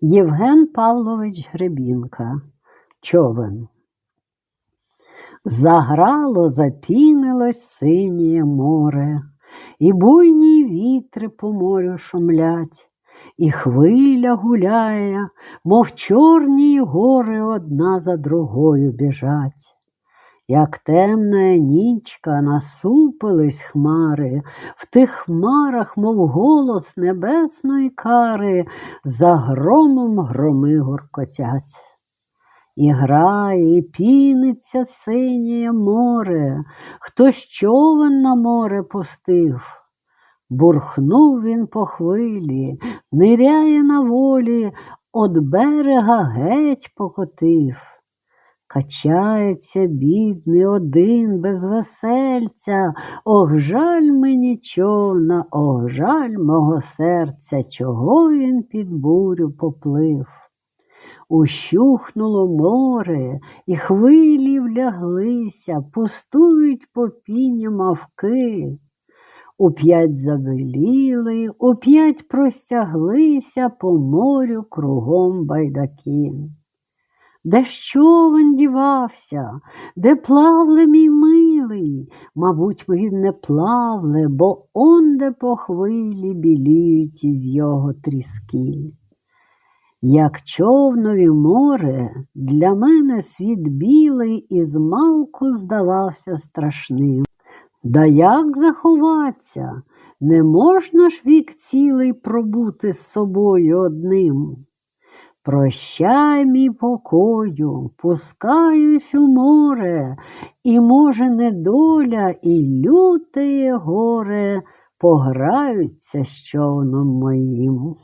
Євген Павлович Гребінка. Човен. Заграло, запінилось синє море, і буйні вітри по морю шумлять, і хвиля гуляє, мов чорні гори одна за другою біжать. Як темна нічка насупились хмари, в тих хмарах, мов голос небесної кари, за громом громи гуркотять. І грає, і піниться синє море, хтось човен на море пустив. Бурхнув він по хвилі, ниряє на волі, от берега геть покотив. Качається бідний один без весельця, ох, жаль мені човна, ох, жаль мого серця, чого він під бурю поплив. Ущухнуло море, і хвилі вляглися, пустують по піні мавки. Уп'ять забеліли, уп'ять простяглися по морю кругом байдаки. Де ж човен дівався, де плавле мій милий, мабуть, він не плавле, бо онде по хвилі біліють із його тріски. Як човнові море, для мене світ білий і змалку здавався страшним. Да як заховаться? Не можна ж вік цілий пробути з собою одним. Прощай, мій покою, пускаюсь у море, і, може, недоля, і лютеє горе пограються з човном моїм.